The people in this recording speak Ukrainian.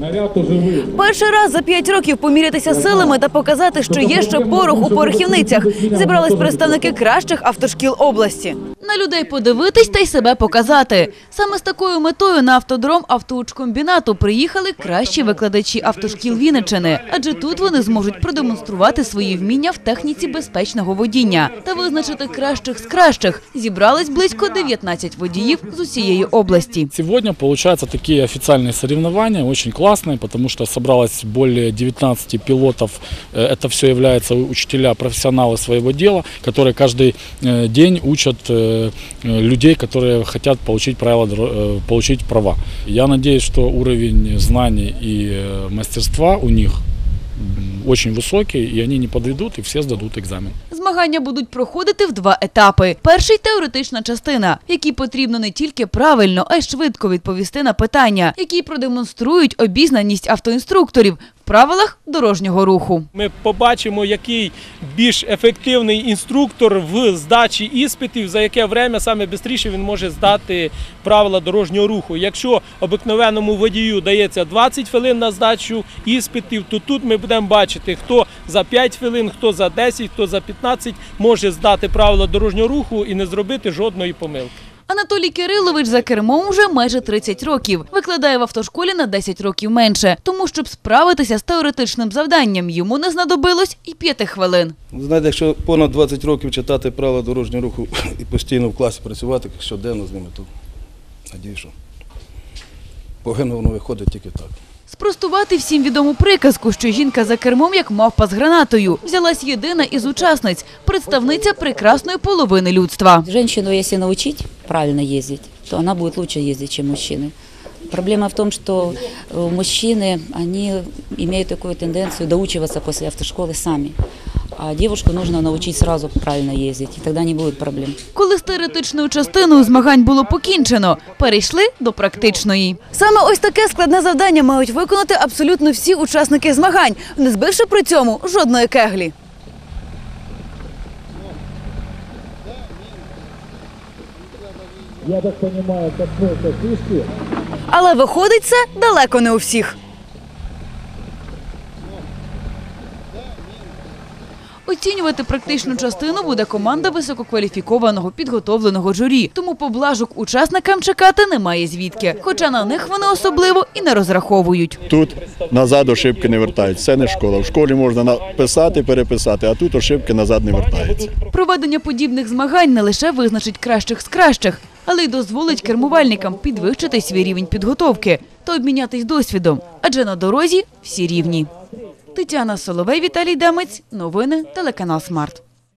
Наряд уже. Перший раз за п'ять років помірятися силами та показати, що є ще порох у порохівницях. Зібрались представники кращих автошкіл області На людей подивитись та й себе показати. Саме з такою метою на автодром автоучкомбінату приїхали кращі викладачі автошкіл Вінниччини, адже тут вони зможуть продемонструвати свої вміння в техніці безпечного водіння та визначити кращих з кращих. Зібрались близько 19 водіїв з усієї області. Сегодня получаются такие официальные соревнования, очень классные, потому что собралось более 19 пилотов. Э, Это все являются учителя, профессионалы своего дела, которые каждый э, день учат э, э, людей, которые хотят получить, правила, дор- э, получить права. Я надеюсь, что уровень знаний и э, мастерства у них м, очень высокий, и они не подведут, и все сдадут экзамен. Змагання будуть проходити в два етапи. Перший теоретична частина, в якій потрібно не тільки правильно, а й швидко відповісти на питання, які продемонструють обізнаність автоінструкторів в правилах дорожнього руху. Ми побачимо, який більш ефективний інструктор в здачі іспитів, за яке время саме швидше він може здати правила дорожнього руху. Якщо обикновеному водію дається 20 хвилин на здачу іспитів, то тут ми будемо бачити, хто за 5 хвилин, хто за 10, хто за 15 може здати правила дорожнього руху і не зробити жодної помилки. Анатолій Кирилович за кермом вже майже 30 років. Викладає в автошколі на 10 років менше. Тому, щоб справитися з теоретичним завданням, йому не знадобилось і п'яти хвилин. Знаєте, якщо понад 20 років читати правила дорожнього руху і постійно в класі працювати щоденно з ними, то надію, що повинно воно виходить тільки так. Спростувати всім відому приказку, що жінка за кермом як мавпа з гранатою, взялась єдина із учасниць, представниця прекрасної половини людства. Женщину, если научить правильно ездить, то она будет лучше ездить, чем мужчины. Проблема в том, что э, мужчины, они имеют такую тенденцию доучиваться после автошколы сами. А девушку нужно научить сразу правильно ездить, и тогда не будет проблем. Коли з теоретичною частиною змагань було покінчено, перейшли до практичної. Саме ось таке складне завдання мають виконати абсолютно всі учасники змагань, не збивши при цьому жодної кеглі. Я так понимаю, подстройка фишки. Але виходить це далеко не у всіх. Оцінювати практичну частину буде команда висококваліфікованого підготовленого журі. Тому поблажок учасникам чекати немає звідки. Хоча на них вони особливо і не розраховують. Тут назад ошибки не вертаються. Це не школа. В школі можна написати, переписати, а тут ошибки назад не вертаються. Проведення подібних змагань не лише визначить кращих з кращих, але й дозволить кермувальникам підвищити свій рівень підготовки та обмінятись досвідом. Адже на дорозі всі рівні. Тетяна Соловей, Віталій Демець. Новини телеканал Смарт.